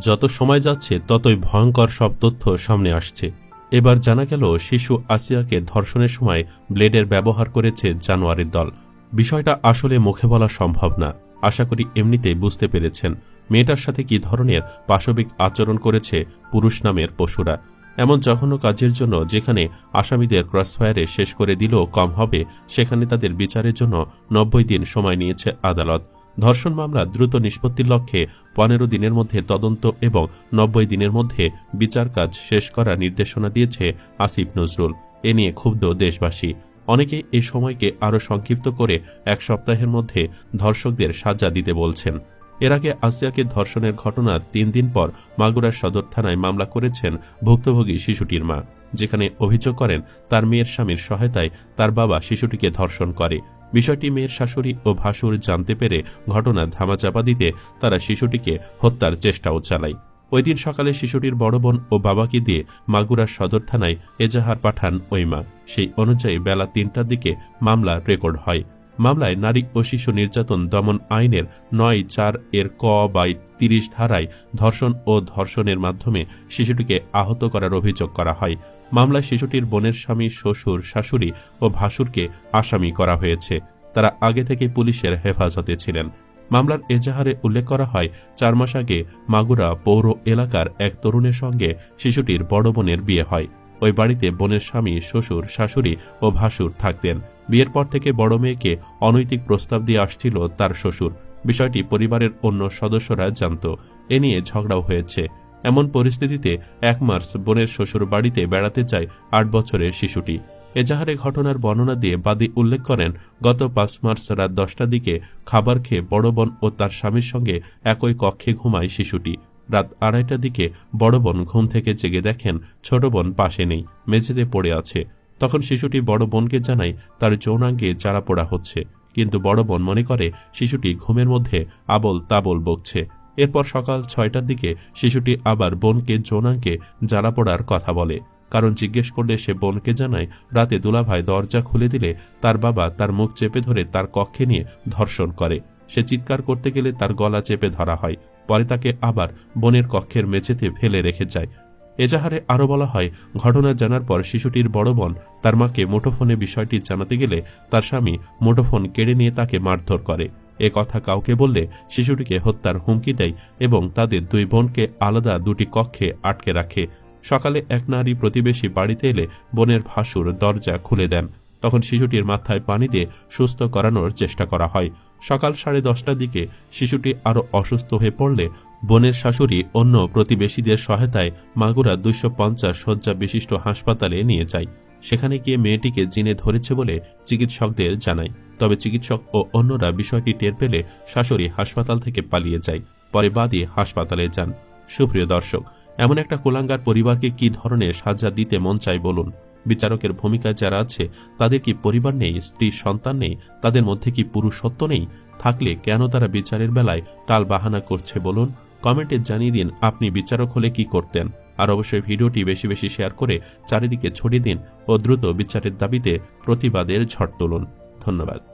যত সময় যাচ্ছে, ততই ভয়ঙ্কর সব তথ্য সামনে আসছে। এবার জানা গেল, শিশু আসিয়াকে ধর্ষণের সময় ব্লেডের ব্যবহার করেছে জানোয়ারের দল। বিষয়টা আসলে মুখে বলা সম্ভব না। আশা করি এমনিতেই বুঝতে পেরেছেন, মেয়েটার সাথে কি ধরনের পাশবিক আচরণ করেছে পুরুষ নামের পশুরা। এমন জঘন্য কাজের জন্য যেখানে আসামিদের ক্রসফায়ারে শেষ করে দিলেও কম হবে, সেখানে তাদের বিচারের জন্য নব্বই দিন সময় নিয়েছে আদালত। ধর্ষণ মামলা দ্রুত নিষ্পত্তির লক্ষ্যে পনেরো দিনের মধ্যে তদন্ত এবং নব্বই দিনের মধ্যে বিচার কাজ শেষ করার নির্দেশনা দিয়েছে আসিফ নজরুল। এ নিয়ে ক্ষুব্ধ দেশবাসী। অনেকে এই সময়কে আরও সংক্ষিপ্ত করে এক সপ্তাহের মধ্যে ধর্ষকদের সাজা দিতে বলছেন। এর আগে আসিয়াকে ধর্ষণের ঘটনা তিন দিন পর মাগুরার সদর থানায় মামলা করেছেন ভুক্তভোগী শিশুটির মা। যেখানে অভিযোগ করেন, তার মেয়ের স্বামীর সহায়তায় তার বাবা শিশুটিকে ধর্ষণ করে। বিষয়টি মেয়ের শাশুড়ি ও ভাসুর জানতে পেরে ঘটনা ধামাচাপা দিতে তারা শিশুটিকে হত্যার চেষ্টাও চালায়। ওই দিন সকালে শিশুটির বড় বোন ও বাবাকে দিয়ে মাগুরার সদর থানায় এজাহার পাঠান ওই মা। সেই অনুযায়ী বেলা তিনটার দিকে মামলা রেকর্ড হয়। মামলায় নারী ও শিশু নির্যাতন দমন আইনের নয় চার এর ক বাই তিরিশ ধারায় ধর্ষণ ও ধর্ষণের মাধ্যমে শিশুটিকে আহত করার অভিযোগ করা হয়। মামলায় শিশুটির বোনের স্বামী, শ্বশুর, শাশুড়ি ও ভাসুরকে আসামি করা হয়েছে। তারা আগে থেকে পুলিশের হেফাজতে ছিলেন। মামলার এজাহারে উল্লেখ করা হয়, চার মাস আগে মাগুরা পৌর এলাকার এক তরুণের সঙ্গে শিশুটির বড় বোনের বিয়ে হয়। ওই বাড়িতে বোনের স্বামী, শ্বশুর, শাশুড়ি ও ভাসুর থাকতেন। বিয়ের পর থেকে বড় মেয়েকে অনৈতিক প্রস্তাব দিয়ে আসছিল তার শ্বশুর। বিষয়টি পরিবারের অন্য সদস্যরা জানত। এ নিয়ে ঝগড়াও হয়েছে। এমন পরিস্থিতিতে এক মার্চ বোনের শ্বশুর বাড়িতে বেড়াতে যায় আট বছরের শিশুটি। এজাহারে ঘটনার বর্ণনা দিয়ে বাদী উল্লেখ করেন, গত পাঁচ মার্চ রাত দশটার দিকে খাবার খেয়ে বড় বোন ও তার স্বামীর সঙ্গে একই কক্ষে ঘুমায় শিশুটি। রাত আড়াইটার দিকে বড় বোন ঘুম থেকে জেগে দেখেন ছোট বোন পাশে নেই, মেঝেতে পড়ে আছে। তখন শিশুটি বড় বোনকে জানায়, তার যৌনাঙ্গে জ্বালা পোড়া হচ্ছে। কিন্তু বড় বোন মনে করে, শিশুটি ঘুমের মধ্যে আবল তাবল বকছে। এরপর সকাল ছয়টার দিকে শিশুটি আবার বোনকে যৌনাঙ্গে জ্বালা পড়ার কথা বলে। কারণ জিজ্ঞেস করলে সে বোনকে জানায়, রাতে দুলাভাই দরজা খুলে দিলে তার বাবা তার মুখ চেপে ধরে তার কক্ষে নিয়ে ধর্ষণ করে। সে চিৎকার করতে গেলে তার গলা চেপে ধরা হয়। পরে তাকে আবার বোনের কক্ষের মেঝেতে ফেলে রেখে যায়। এজাহারে আরও বলা হয়, ঘটনা জানার পর শিশুটির বড় বোন তার মাকে মুঠোফোনে বিষয়টি জানাতে গেলে তার স্বামী মুঠোফোন কেড়ে নিয়ে তাকে মারধর করে। এ কথা কাউকে বললে শিশুটিকে হত্যার হুমকি দেয় এবং তাদের দুই বোনকে আলাদা দুটি কক্ষে আটকে রাখে। সকালে এক নারী প্রতিবেশী বাড়িতে এলে বোনের ভাসুর দরজা খুলে দেন। তখন শিশুটির মাথায় পানি দিয়ে সুস্থ করানোর চেষ্টা করা হয়। সকাল সাড়ে দশটার দিকে শিশুটি আরও অসুস্থ হয়ে পড়লে বোনের শাশুড়ি অন্য প্রতিবেশীদের সহায়তায় মাগুরা দুইশো পঞ্চাশ শয্যা বিশিষ্ট হাসপাতালে নিয়ে যায়। সেখানে গিয়ে মেয়েটিকে জিনে ধরেছে বলে চিকিৎসকদের জানায়। তবে চিকিৎসক ও অন্যরা বিষয়টি টের পেলে শাশুড়ি হাসপাতাল থেকে পালিয়ে যায়। পরে বাদী হাসপাতালে যান। সুপ্রিয় দর্শক, এমন একটা কোলাঙ্গার পরিবারকে কি ধরনের সাজা দিতে মন চায় বলুন? বিচারকের ভূমিকায় যারা আছে, তাদের কি পরিবার নেই, স্ত্রী, সন্তান নেই? তাদের মধ্যে কি পুরুষত্ব নেই? থাকলে কেন তারা বিচারের বেলায় টাল বাহানা করছে বলুন? কমেন্টে জানিয়ে দিন, আপনি বিচারক হলে কি করতেন? আর অবশ্যই ভিডিওটি বেশি বেশি শেয়ার করে চারিদিকে ছড়িয়ে দিন ও দ্রুত বিচারের দাবিতে প্রতিবাদের ঝড় তুলুন। ধন্যবাদ।